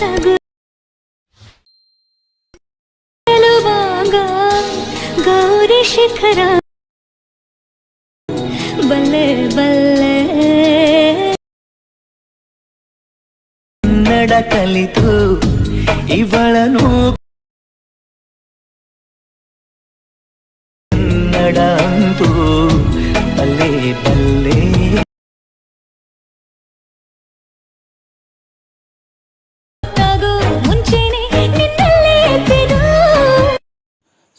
ತಗು ಗೆಲುವಾಗ ಗೌರಿ ಶಿಖರ ಬಲ್ಲೆ ಬಲ್ಲೆ ಕನ್ನಡ ಕಲಿತು ಇವಳನು ಕನ್ನಡ ಅಂತೂ ಬಲ್ಲೆ ಬಲ್ಲೆ